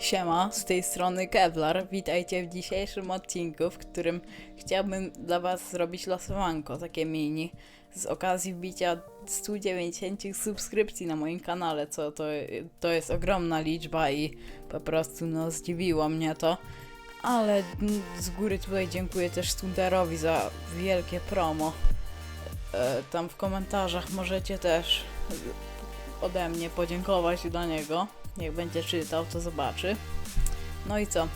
Siema, z tej strony Kevlar. Witajcie w dzisiejszym odcinku, w którym chciałbym dla Was zrobić losowanko, takie mini, z okazji wbicia 190 subskrypcji na moim kanale, co to, to jest ogromna liczba i po prostu no zdziwiło mnie to. Ale z góry tutaj dziękuję też Stunderowi za wielkie promo. E, Tam w komentarzach możecie też ode mnie podziękować dla niego. Jak będzie czytał, to zobaczy. No i co?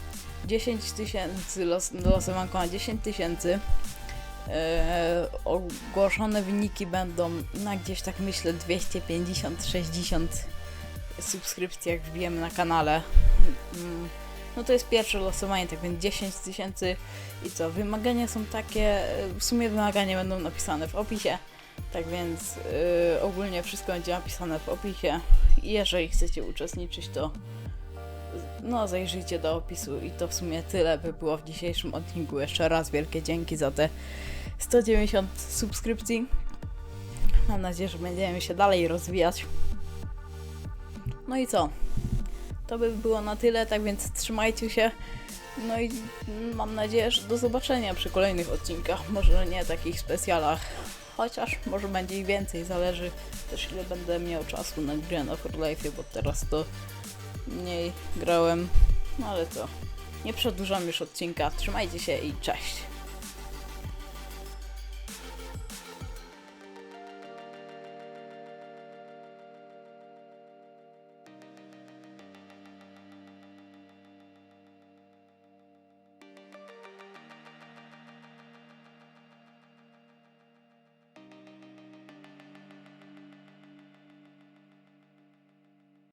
10 tysięcy, los, losowanko na 10 tysięcy. Eee, ogłoszone wyniki będą na gdzieś tak myślę 250-60 subskrypcji jak wbijemy na kanale. Mm, No to jest pierwsze losowanie, tak więc 10 tysięcy i co? Wymagania są takie, e, w sumie wymagania będą napisane w opisie. Tak więc yy, ogólnie wszystko będzie napisane w opisie. Jeżeli chcecie uczestniczyć, to no zajrzyjcie do opisu i to w sumie tyle by było w dzisiejszym odcinku. Jeszcze raz wielkie dzięki za te 190 subskrypcji. Mam nadzieję, że będziemy się dalej rozwijać. No i co? To by było na tyle, tak więc trzymajcie się. No i mam nadzieję, że do zobaczenia przy kolejnych odcinkach. Może nie takich specjalach. Chociaż może będzie ich więcej, zależy też ile będę miał czasu na grę na Life, bo teraz to mniej grałem. No ale co, nie przedłużam już odcinka. Trzymajcie się i cześć.